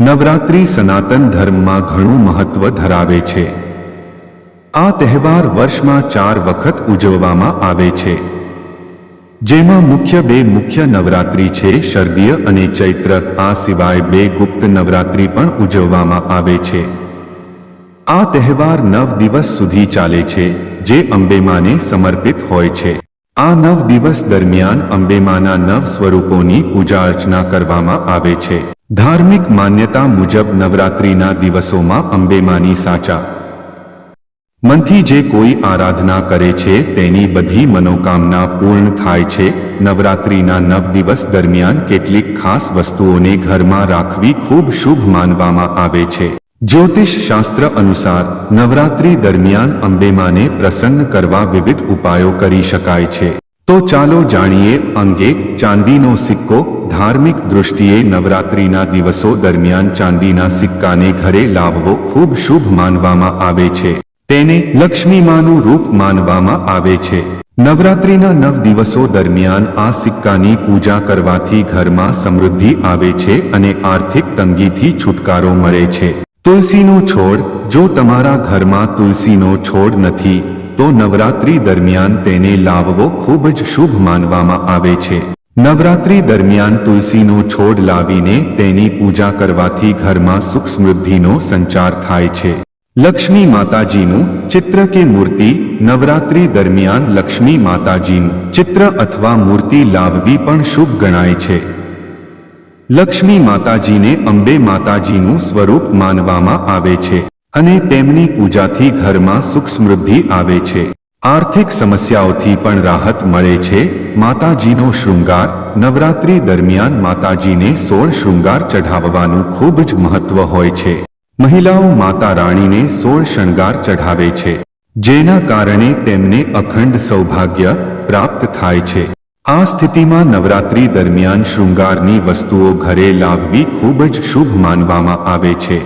નવરાત્રિ સનાતન ધર્મમાં ઘણું મહત્વ ધરાવે છે. આ તહેવાર વર્ષમાં ચાર વખત ઉજવવામાં આવે છે. જેમાં મુખ્ય બે મુખ્ય નવરાત્રિ છે, શરદીય અને ચૈત્ર. આ સિવાય બે ગુપ્ત નવરાત્રિ પણ ઉજવવામાં આવે છે. આ તહેવાર નવ દિવસ સુધી ચાલે છે, જે અંબેમાને સમર્પિત હોય છે. આ નવ દિવસ દરમિયાન અંબેમાના નવ સ્વરૂપોની પૂજા અર્ચના કરવામાં આવે છે. ધાર્મિક માન્યતા મુજબ નવરાત્રિના દિવસોમાં અંબેમાની સાચા. મનથી જે કોઈ આરાધના કરે છે, તેની બધી મનોકામના પૂર્ણ થાય છે. નવરાત્રિના નવ દિવસ દરમિયાન કેટલીક ખાસ વસ્તુઓને ઘરમાં રાખવી ખૂબ શુભ માનવામાં આવે છે. જ્યોતિષ શાસ્ત્ર અનુસાર, નવરાત્રિ દરમિયાન અંબેમાને પ્રસન્ન કરવા વિવિધ ઉપાયો કરી શકાય છે. તો ચાલો જાણીએ અંગે ચાંદીનો સિક્કો ધાર્મિક દૃષ્ટિએ નવરાત્રિના દિવસો દરમિયાન ચાંદીના સિક્કાને ઘરે લાવવો ખૂબ શુભ માનવામાં આવે છે. તેને લક્ષ્મીમાનું રૂપ માનવામાં આવે છે. નવરાત્રિના નવ દિવસો દરમિયાન આ સિક્કાની પૂજા કરવાથી ઘરમાં સમૃદ્ધિ આવે છે અને આર્થિક તંગીથી છુટકારો મળે છે. તુલસીનો છોડ, જો તમારા ઘરમાં તુલસીનો છોડ નથી, તો નવરાત્રિ દરમિયાન તેને લાવવો ખૂબ જ શુભ માનવામાં આવે છે. નવરાત્રિ દરમિયાન તુલસીનો છોડ લાવીને તેની પૂજા કરવાથી ઘરમાં સુખ સમૃદ્ધિનો સંચાર થાય છે. લક્ષ્મી માતાજીનું ચિત્ર કે મૂર્તિ નવરાત્રિ દરમિયાન લક્ષ્મી માતાજીનું ચિત્ર અથવા મૂર્તિ લાવવી પણ શુભ ગણાય છે. લક્ષ્મી માતાજીને અંબે માતાજીનું સ્વરૂપ માનવામાં આવે છે અને તેમની પૂજાથી ઘરમાં સુખ સમૃદ્ધિ આવે છે. આર્થિક સમસ્યાઓથી પણ રાહત મળે છે. માતાજીનો શૃંગાર નવરાત્રિ દરમિયાન માતાજીને સોળ શૃંગાર ચઢાવવાનું ખૂબ જ મહત્વ હોય છે. મહિલાઓ માતા રાણીને સોળ શણગાર ચઢાવે છે, જેના કારણે તેમને અખંડ સૌભાગ્ય પ્રાપ્ત થાય છે. આ સ્થિતિમાં નવરાત્રી દરમિયાન શૃંગારની વસ્તુઓ ઘરે લાવવી ખૂબ જ શુભ માનવામાં આવે છે.